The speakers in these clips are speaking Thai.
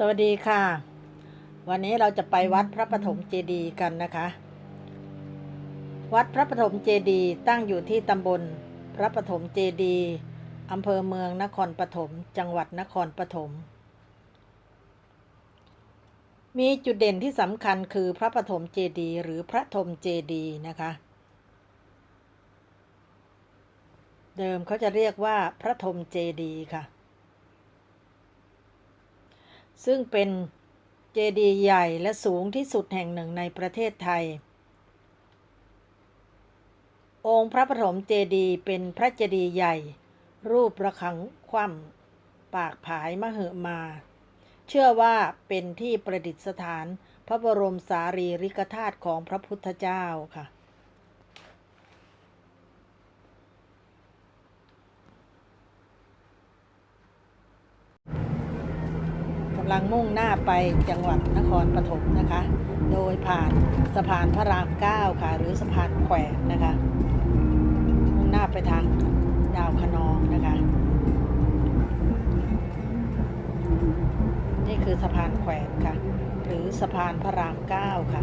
สวัสดีค่ะ วันนี้เราจะไปวัดพระปฐมเจดีย์กันนะคะ วัดพระปฐมเจดีย์ตั้งอยู่ที่ตำบลพระปฐมเจดีย์อำเภอเมืองนครปฐมจังหวัดนครปฐมมีจุดเด่นที่สำคัญคือพระปฐมเจดีย์หรือพระธมเจดีย์นะคะ เดิมเขาจะเรียกว่าพระธมเจดีย์ค่ะ ซึ่งเป็นเจดีย์ใหญ่และสูงที่สุดแห่งหนึ่งในประเทศไทย องค์พระปฐมเจดีย์เป็นพระเจดีย์ใหญ่ รูประฆังคว่ำปากผายมหึมา เชื่อว่าเป็นที่ประดิษฐานพระบรมสารีริกธาตุของพระพุทธเจ้าค่ะ กำลังมุ่งหน้าไปจังหวัดนครปฐมนะคะ โดยผ่านสะพานพระรามเก้าค่ะ หรือสะพานแขวนนะคะ มุ่งหน้าไปทางดาวคะนองนะคะ นี่คือสะพานแขวนค่ะ หรือสะพานพระรามเก้าค่ะ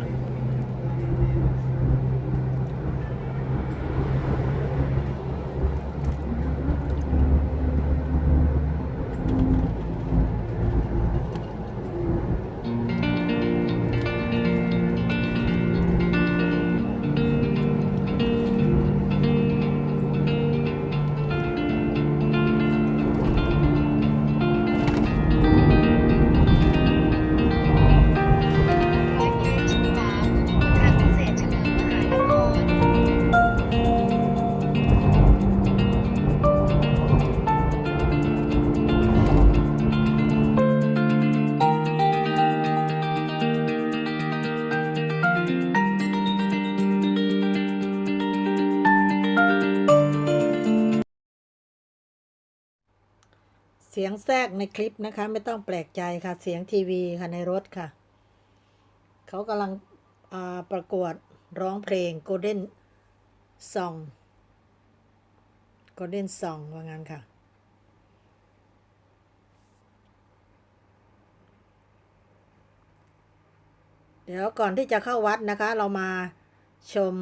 เสียงแทรกในคลิปนะคะ ไม่ต้องแปลกใจค่ะ เสียงทีวีค่ะในรถค่ะ เขากำลังประกวดร้องเพลง Golden Song Golden Song ว่างั้นค่ะ เดี๋ยวก่อนที่จะเข้าวัดนะคะ เรามาชม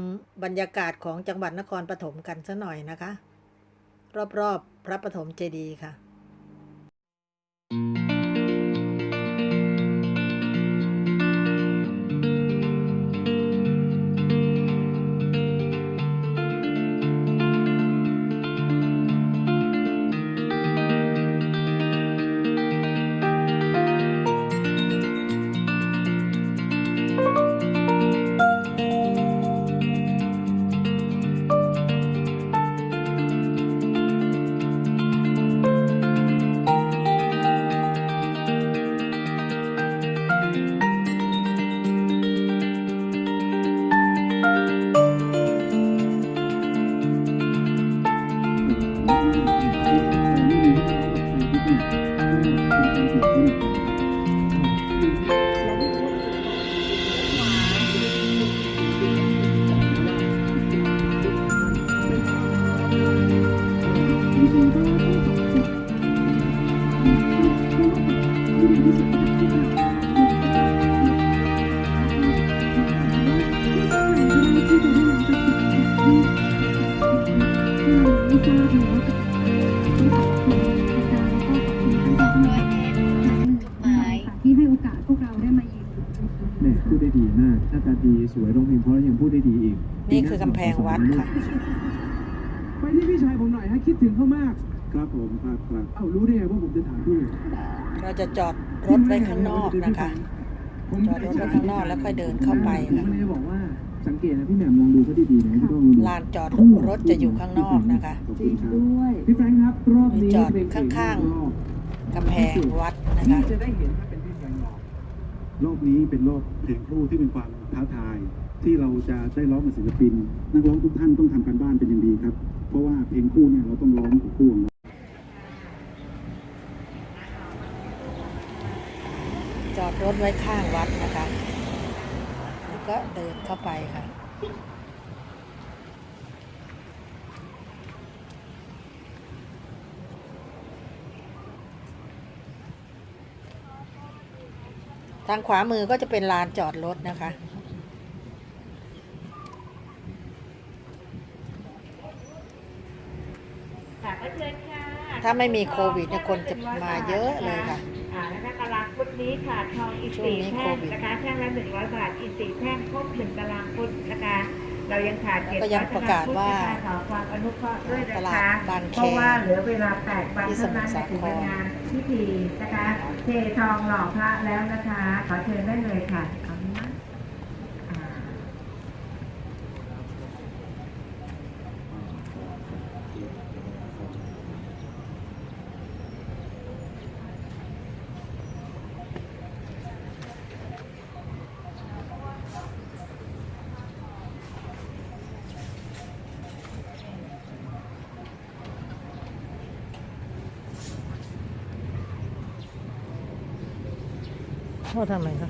บรรยากาศของจังหวัดนครปฐมกันสักหน่อยนะคะ รอบๆพระปฐมเจดีย์ค่ะ งวัดค่ะ ไปที่พี่ชายผมหน่อยฮะคิดถึงเขามาก ครับผมครับครับเอ้ารู้ได้ไงว่าผมจะถามพี่เราจะจอดรถไว้ข้างนอกนะคะจอดรถไว้ข้างนอกแล้วค่อยเดินเข้าไปผมค่ะไม่ได้บอกว่าสังเกตนะพี่แหม่มมองดูเขาดีๆนะพี่ต้องมองดูลานจอดรถจะอยู่ข้างนอกนะคะขอบจคุริณงครับด้วยพี่แฟรงค์ครับรอบนี้จอดเป็นเกมข้างๆรอบกำแพงวัดนะที่คะจะได้เห็นถ้าเป็นพี่แฟรงค์บอกรอบนี้เป็นรอบเพลงคู่ที่เป็นความท้าทาย ที่เราจะได้ร้องกับศิลปิน นักร้องทุกท่านต้องทำการบ้านเป็นอย่างดีครับ เพราะว่าเพลงคู่เนี่ยเราต้องร้องกับคู่ของเราจอดรถไว้ข้างวัดนะคะแล้วก็เดินเข้าไปค่ะทางขวามือก็จะเป็นลานจอดรถนะคะ ค่ะก็เชิญค่ะถ้าไม่มีโควิดเนี่ยคนจะมาเยอะเลยค่ะอ่านะคะตารางฟุตนี้ค่ะทองอีกช่วงสี่นี้แท่โคงวิดนะคะแท่งละหนึ่งร้อยบาทอีกสี่แท่งครบหนึ่งตารางฟุตนะคะเรายังขาดเจ็ดก็ยังประกาศว่าขอความอนุเคราะห์ด้วยตนะลาดคะบางแคเพราะว่าเหลือเวลาแปดวันที่สเท่ามุทนั้นรสาครถึงเป็นงานพิธีนะคะเททองหล่อพระแล้วนะคะ ขอเชิญได้เลยค่ะ เขาทำไมคะ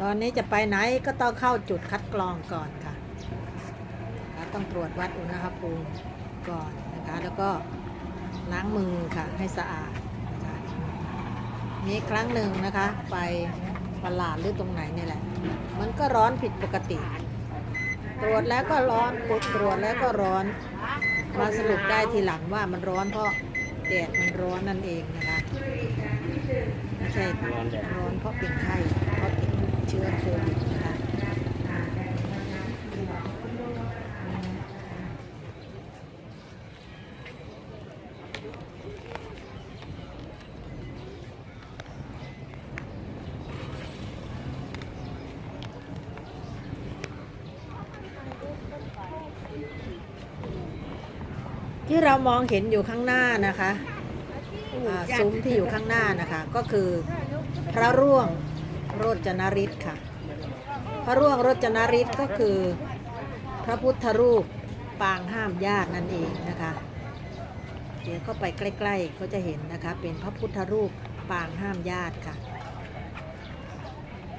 ตอนนี้จะไปไหนก็ต้องเข้าจุดคัดกรองก่อน ต้องตรวจวัดอุณหภูมิก่อนนะคะ แล้วก็ล้างมือค่ะให้สะอาดนะคะมีครั้งหนึ่งนะคะไปประหลาดหรือตรงไหนนี่แหละ มันก็ร้อนผิดปกติ ตรวจแล้วก็ร้อนปุดตรวจแล้วก็ร้อน มาสรุปได้ทีหลังว่ามันร้อนเพราะแดดมันร้อนนั่นเองนะคะไม่ใช่ร้อนเพราะเป็นไข้เพราะติดเชื้อโควิดนะคะ ที่เรามองเห็นอยู่ข้างหน้านะคะอ่าซุ้มที่อยู่ข้างหน้านะคะ ก็คือพระร่วงโรจนฤทธิ์ค่ะ พระร่วงโรจนฤทธิ์ก็คือพระพุทธรูปปางห้ามญาตินั่นเองนะคะเดี๋ยวก็ไปใกล้ๆก็จะเห็นนะคะ เป็นพระพุทธรูปปางห้ามญาติค่ะ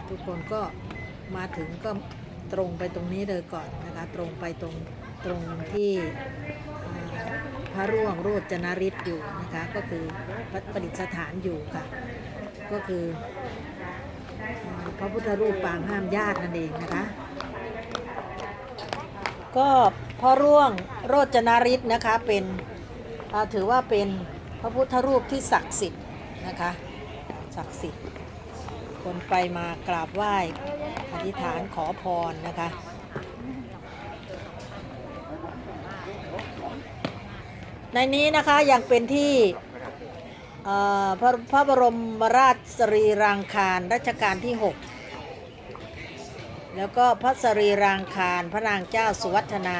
ทุกคนก็มาถึงก็ตรงไปตรงนี้เลยก่อนนะคะ ตรงไปตรงตรงที่อ่า พระร่วงโรจนฤทธิ์อยู่นะคะ ก็คือประดิษฐานอยู่ค่ะ ก็คือพระพุทธรูปปางห้ามญาตินั่นเองนะคะ ก็พ่อร่วงโรจนฤทธิ์นะคะเป็นถือว่าเป็นพระพุทธรูปที่ศักดิ์สิทธิ์นะคะศักดิ์สิทธิ์คนไปมากราบไหว้อธิษฐานขอพรนะคะ ในนี้นะคะยังเป็นที่พระพระบรมราชสรีรางคารรัชกาลที่ 6 แล้วก็พระสรีรางคารพระนางเจ้าสุวัฒนา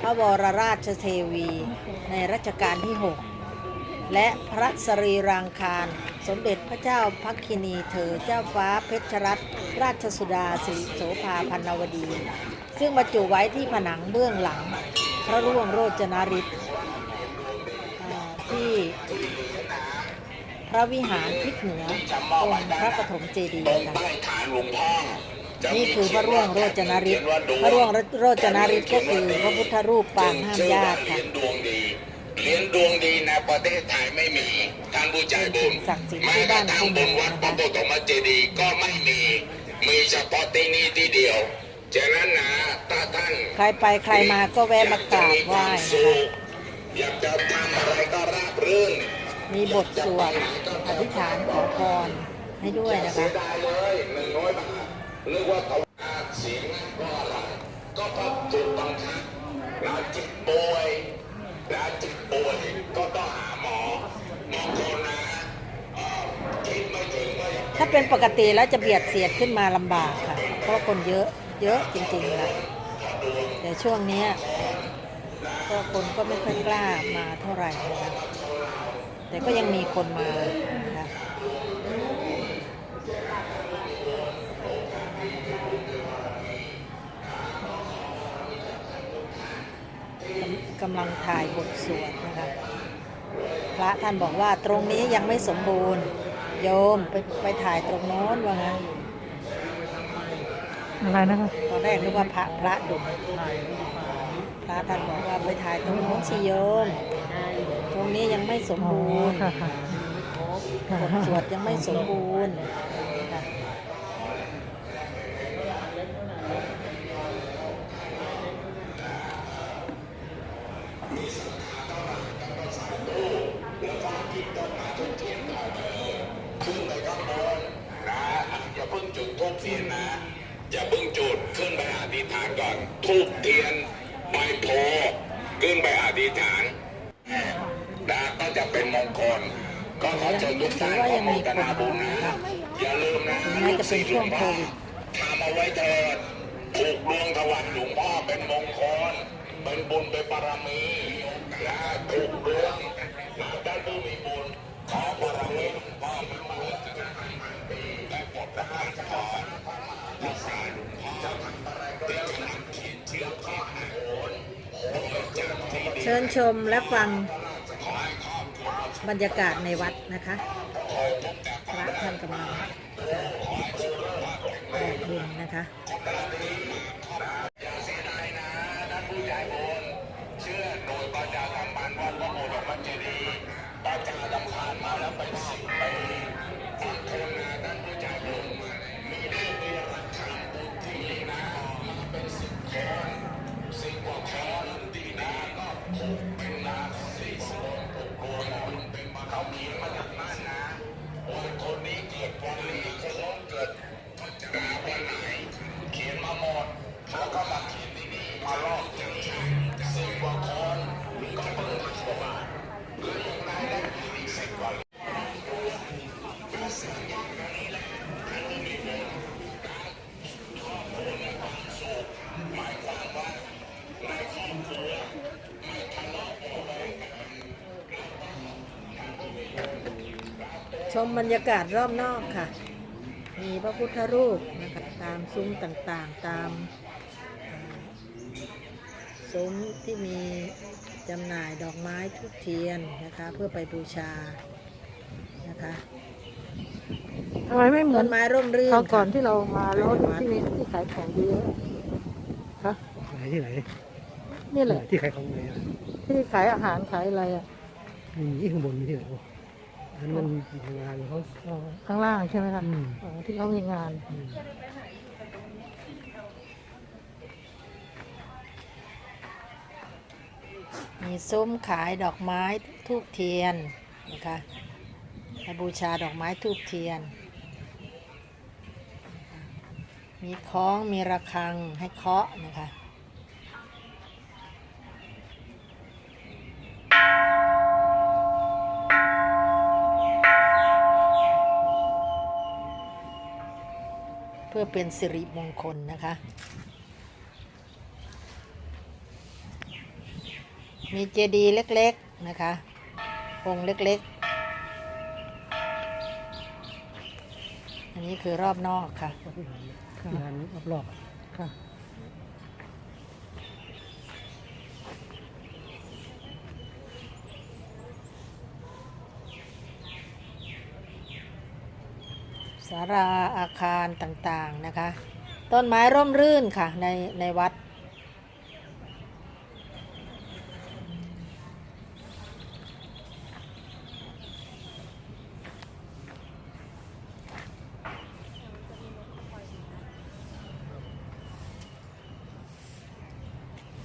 พระวรราชเทวีในรัชกาลที่ 6 และพระสรีรางคารสมเด็จพระเจ้าพักคินีเธอเจ้าฟ้าเพชรรัตนราชสุดาสิริโสภาพันนวดี ซึ่งบรรจุไว้ที่ผนังเบื้องหลัง พระร่วงโรจนฤทธิ์ ที่พระวิหารทิศเหนือองค์พระปฐมเจดีย์ค่ะใต้ฐานหลวงพ่อจะมีนี่คือพระร่วงโรจนฤทธิ์พระร่วงโรจนฤทธิ์ก็คือพระพุทธรูปปางห้ามญาติเหรีค่ะยญดวงดีเหรียญดวงดีในประเทศไทยไม่มีท่านผู้ใจบุญศักดิ์สิทธิ์แม้ที่กระบ้านทั่งทุ่งบนวัดพระปฐมเจดีย์ก็ไม่มี มีเฉพาะที่นี่ที่เดียวฉะนั้นนะถ้าท่านใครไปใครมาก็แวะมากราบไหว้นะคะ อยากจะทำอะไรก็ราบรื่นมีบทสวดอธิษฐานขอพรให้ด้วยนะเสีคะยดายเลยหนึ่งร้อยบาทหรือว่าเขาเสียงก็อะไรก็เพราะถูกบังคับเราจิตป่วยเราจิตป่วยก็ต้องหาหมอหมอคนนะเอ่อคิดไม่ถึงว่าจะถ้าเป็นปกติแล้วจะเบียดเสียดขึ้นมาลำบากค่ะ เพราะคนเยอะ เยอะจริงๆค่ะแต่ช่วงเนี้ย ก็คนก็ไม่ค่อยกล้ามาเท่าไหร่นะคะแต่ก็ยังมีคนมานะคะกำลังถ่ายบทสวดนะคะพระท่านบอกว่าตรงนี้ยังไม่สมบูรณ์ โยมไปไปถ่ายตรงโน้นว่างั้นอะไรนะคะตอนแรกนึกว่าพระพระดุพ ระท่านบอกว่าไปถ่ายตรงโน้นสิโยมตรงนี้ยังไม่สมอ๋อบูรณ์ค่ะค่ะบทสวดยังไม่สมบูรณ์ค่ะขึ้นไปข้างบนนะอย่าเพิ่งจุดทูบเทียนนะ อย่าเพิ่งจุด ขึ้นไปอธิษฐานก่อนทูบเทียนใบโพขึ้น ไปอธิษฐานนะก็จะเป็นมงคล ก็ขอเชิญทุกท่านขอโมทนาบุญนะอย่าลืมนะถึงแม้จะเป็นช่วงโควิดทำเอาไว้เถิดผูกดวงถวัลหลวงพ่อเป็นมงคล เป็นบุญเป็นบารมีนะผูกดวงนะได้ผู้มีบุญขอบารมีหลวงพ่อมีบุญและปลดทหารขอรักษาหลวงพ่อที่กำลังเขียนเชื่อข้อหาโอนโอนจากที่ดี เชิญชมและฟังบรรยากาศในวัดนะคะพระท่านกำลังแบกบุญนะคะ มบรรยากาศรอบนอกค่ะ มีพระพุทธรูปนะคะตามซุ้มต่างๆ ตามอ่าซุ้มที่มีจำหน่ายดอกไม้ทุกเทียนนะคะ เพื่อไปบูชานะคะทำไมไม่เหมืต้อนนไม้ร่มรื่นคราวก่อนค่ะที่เรามาแล้วที่มีที่ขายของเยอะฮะขายที่ไหนนี่แหละที่ขายของไหนอะที่ขายอาหารขายอะไรอะ มีข้างบนมีที่ไหนวะ อันนั้นงานเขาอ๋อข้างล่างใช่ไหมคะอืมอ๋อที่เขามีงาน มีซุ้มขายดอกไม้ทูบเทียนนะคะให้บูชาดอกไม้ทูบเทียน มีคล้องมีระฆังให้เคาะนะคะ เพื่อเป็นสิริมงคลนะคะ มีเจดีย์เล็กๆนะคะองค์เล็กๆ อันนี้คือรอบนอกค่ะงานรอบๆอะค่ะาลาอาคารต่างๆนะคะ ต้นไม้ร่มรื่นค่ะในในวัด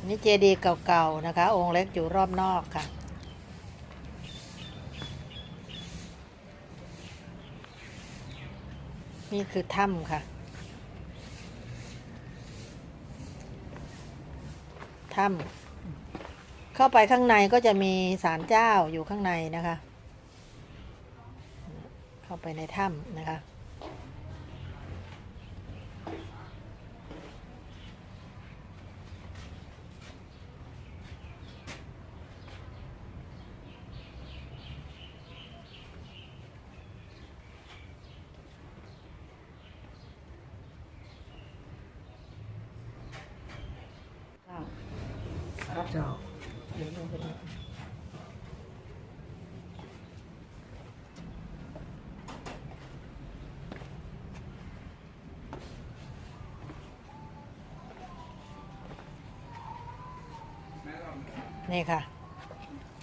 นี่เจดีย์เก่าๆนะคะ องค์เล็กอยู่รอบนอกค่ะ นี่คือถ้ำค่ะ ถ้ำเข้าไปข้างในก็จะมีศาลเจ้าอยู่ข้างในนะคะ เข้าไปในถ้ำนะคะ เจ้านี่ค่ะ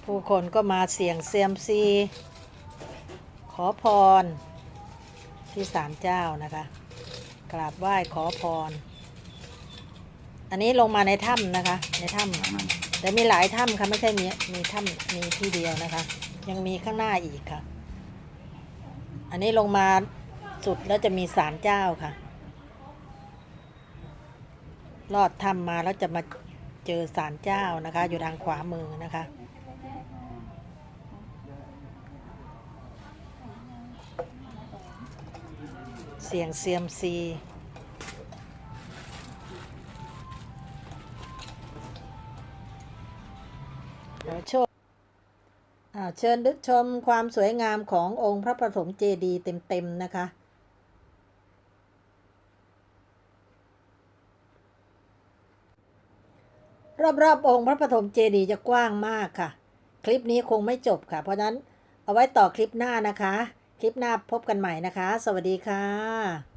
ผู้คนก็มาเสียงเซียมซี ขอพรที่สามเจ้านะคะ กราบไหว้ขอพร อันนี้ลงมาในถ้ำนะคะ ในถ้ำแต่มีหลายถ้ำค่ะไม่ใช่มีมีถ้ำมีที่เดียวนะคะ ยังมีข้างหน้าอีกค่ะ อันนี้ลงมาสุดแล้วจะมีศาลเจ้าค่ะ ลอดถ้ำมาแล้วจะมาเจอศาลเจ้านะคะ อยู่ทางขวามือนะคะเสียงเซียมซี ชมอ่าเชิญชมความสวยงามขององค์พระปฐมเจดีย์เต็มๆนะคะรอบๆอองค์พระปฐมเจดีย์จะกว้างมากค่ะ คลิปนี้คงไม่จบค่ะ เพราะนั้นเอาไว้ต่อคลิปหน้านะคะ คลิปหน้าพบกันใหม่นะคะ สวัสดีค่ะ